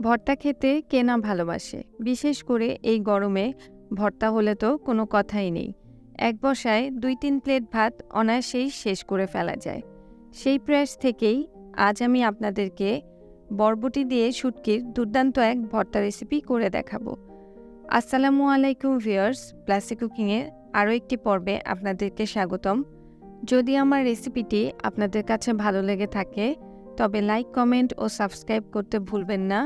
ভর্তা খেতে কে না ভালোবাসে। বিশেষ করে এই গরমে ভর্তা হলে তো কোনো কথাই নেই। এক বসায় দুই তিন প্লেট ভাত অনায়াসেই শেষ করে ফেলা যায়। সেই প্রয়াস থেকেই আজ আমি আপনাদেরকে বরবটি দিয়ে শুটকির দুর্দান্ত এক ভর্তা রেসিপি করে দেখাবো। আসসালামু আলাইকুম ভিউয়ার্স প্লাস্টিক কুকিংয়ের আরও একটি পর্বে আপনাদেরকে স্বাগতম। যদি আমার রেসিপিটি আপনাদের কাছে ভালো লেগে থাকে, তবে লাইক, কমেন্ট ও সাবস্ক্রাইব করতে ভুলবেন না।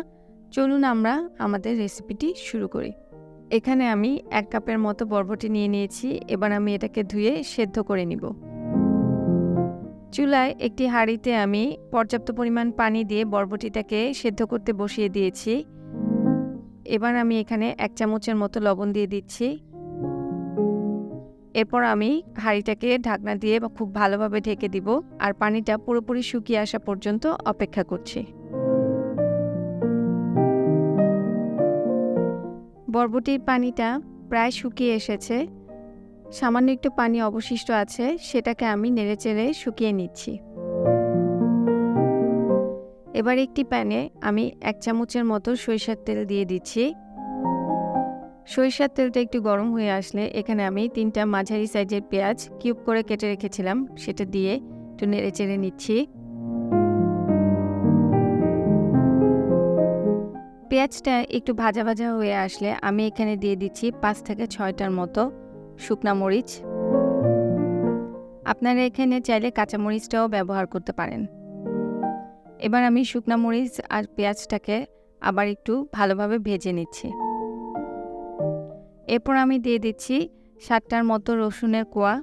চলুন আমরা আমাদের রেসিপিটি শুরু করি। এখানে আমি এক কাপের মতো বরবটি নিয়ে নিয়েছি, এবার আমি এটাকে ধুয়ে সেদ্ধ করে নিব। চুলায় একটি হাঁড়িতে আমি পর্যাপ্ত পরিমাণ পানি দিয়ে বরবটিটাকে সেদ্ধ করতে বসিয়ে দিয়েছি। এবার আমি এখানে এক চামচের মতো লবণ দিয়ে দিচ্ছি। এরপর আমি হাঁড়িটাকে ঢাকনা দিয়ে খুব ভালোভাবে ঢেকে দিব, আর পানিটা পুরোপুরি শুকিয়ে আসা পর্যন্ত অপেক্ষা করছি। বরবটির পানিটা প্রায় শুকিয়ে এসেছে। সামান্য একটু পানি অবশিষ্ট আছে, সেটাকে আমি নেড়েচেড়ে শুকিয়ে নিচ্ছি। এবার একটি প্যানে আমি এক চামচের মতো সরিষার তেল দিয়ে দিচ্ছি। সরিষার তেলটা একটু গরম হয়ে আসলে এখানে আমি তিনটা মাঝারি সাইজের পেঁয়াজ কিউব করে কেটে রেখেছিলাম, সেটা দিয়ে একটু নেড়ে চেড়ে নিচ্ছি। পেঁয়াজটা একটু ভাজা ভাজা হয়ে আসলে আমি এখানে দিয়ে দিচ্ছি পাঁচ থেকে ছয়টার মতো শুকনা মরিচ। আপনারা এখানে চাইলে কাঁচামরিচটাও ব্যবহার করতে পারেন। এবার আমি শুকনা মরিচ আর পেঁয়াজটাকে আবার একটু ভালোভাবে ভেজে নিচ্ছি। এরপর আমি দিয়ে দিচ্ছি সাতটার মতো রসুনের কোয়া।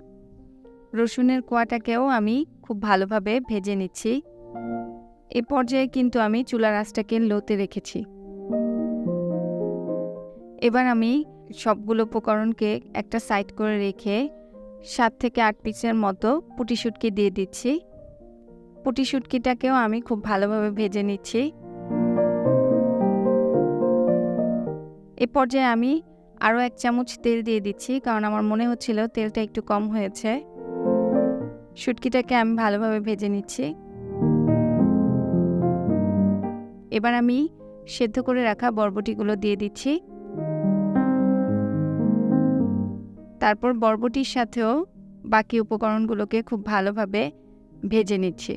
রসুনের কোয়াটাকেও আমি খুব ভালোভাবে ভেজে নিচ্ছি। এ পর্যায়ে কিন্তু আমি চুলার আঁচটাকে লোতে রেখেছি। এবার আমি সবগুলো উপকরণকে একটা সাইড করে রেখে সাত থেকে আট পিসের মতো পুটি শুটকি দিয়ে দিচ্ছি। পুটি শুটকিটাকেও আমি খুব ভালোভাবে ভেজে নিচ্ছি। এ পর্যায়ে আমি আরও এক চামচ তেল দিয়ে দিচ্ছি, কারণ আমার মনে হচ্ছিল তেলটা একটু কম হয়েছে। শুটকিটাকে আমি ভালোভাবে ভেজে নিচ্ছি। এবার আমি সেদ্ধ করে রাখা বরবটিগুলো দিয়ে দিচ্ছি। তারপর বরবটির সাথেও বাকি উপকরণগুলোকে খুব ভালোভাবে ভেজে নিচ্ছি।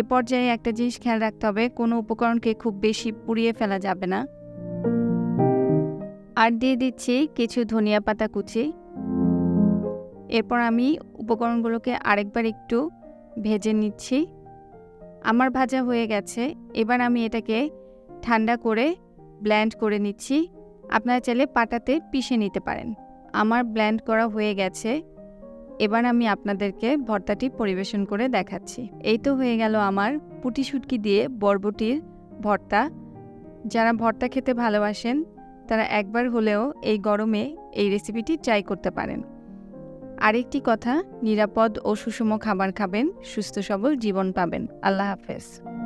এ পর্যায়ে একটা জিনিস খেয়াল রাখতে হবে, কোনো উপকরণকে খুব বেশি পুড়িয়ে ফেলা যাবে না। আর দিয়ে দিচ্ছি কিছু ধনিয়া পাতা কুচি। এরপর আমি উপকরণগুলোকে আরেকবার একটু ভেজে নিচ্ছি। আমার ভাজা হয়ে গেছে, এবার আমি এটাকে ঠান্ডা করে ব্ল্যান্ড করে নিচ্ছি। আপনারা চাইলে পাটাতে পিষে নিতে পারেন। আমার ব্ল্যান্ড করা হয়ে গেছে। এবার আমি আপনাদেরকে ভর্তাটি পরিবেশন করে দেখাচ্ছি। এই তো হয়ে গেল আমার পুটি শুটকি দিয়ে বরবটির ভর্তা। যারা ভর্তা খেতে ভালোবাসেন, তারা একবার হলেও এই গরমে এই রেসিপিটি ট্রাই করতে পারেন। আরেকটি কথা, নিরাপদ ও সুষম খাবার খাবেন, সুস্থ সবল জীবন পাবেন। আল্লাহ হাফেজ।